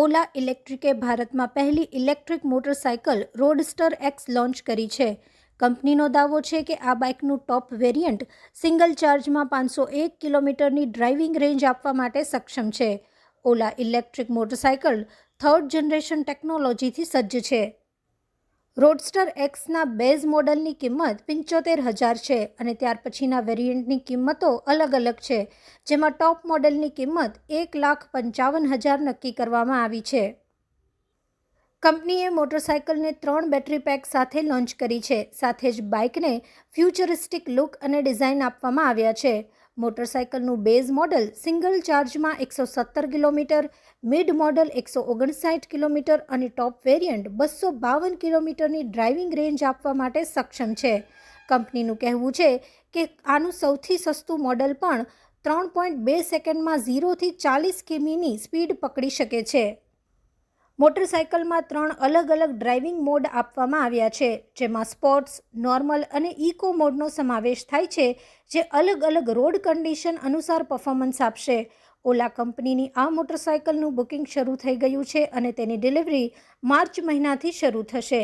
ઓલા ઇલેક્ટ્રિકે ભારતમાં પહેલી electric motorcycle roadster X launch કરી છે. કંપનીનો દાવો છે કે આ બાઇકનું ટોપ વેરિયન્ટ સિંગલ ચાર્જમાં પાંચસો એક કિલોમીટરની ડ્રાઇવિંગ રેન્જ આપવા માટે સક્ષમ છે. Ola electric motorcycle third generation ટેકનોલોજીથી સજ્જ છે. રોડસ્ટર એક્સના બેઝ મોડલની કિંમત પંચોતેર હજાર છે અને ત્યાર પછીના વેરિયન્ટની કિંમતો અલગ અલગ છે, જેમાં ટોપ મોડલની કિંમત એક લાખ પંચાવન હજાર નક્કી કરવામાં આવી છે. કંપનીએ મોટરસાયકલને ત્રણ બેટરી પેક સાથે લોન્ચ કરી છે, સાથે જ બાઇકને ફ્યુચરિસ્ટિક લુક અને ડિઝાઇન આપવામાં આવ્યા છે. મોટરસાયકલનું બેઝ મોડલ સિંગલ ચાર્જમાં એકસો સત્તર કિલોમીટર, મિડ મોડલ એકસો ઓગણસાઠ કિલોમીટર અને ટોપ વેરિયન્ટ બસો બાવન કિલોમીટરની ડ્રાઇવિંગ રેન્જ આપવા માટે સક્ષમ છે. કંપનીનું કહેવું છે કે આનું સૌથી સસ્તું મોડલ પણ ત્રણ પોઈન્ટ બે સેકન્ડમાં ઝીરોથી ચાલીસ કિમીની સ્પીડ પકડી શકે છે. મોટરસાયકલમાં ત્રણ અલગ અલગ ડ્રાઇવિંગ મોડ આપવામાં આવ્યા છે, જેમાં સ્પોર્ટ્સ, નોર્મલ અને ઇકો મોડનો સમાવેશ થાય છે, જે અલગ અલગ રોડ કન્ડિશન અનુસાર પરફોર્મન્સ આપશે. ઓલા કંપનીની આ મોટરસાયકલનું બુકિંગ શરૂ થઈ ગયું છે અને તેની ડિલિવરી માર્ચ મહિનાથી શરૂ થશે.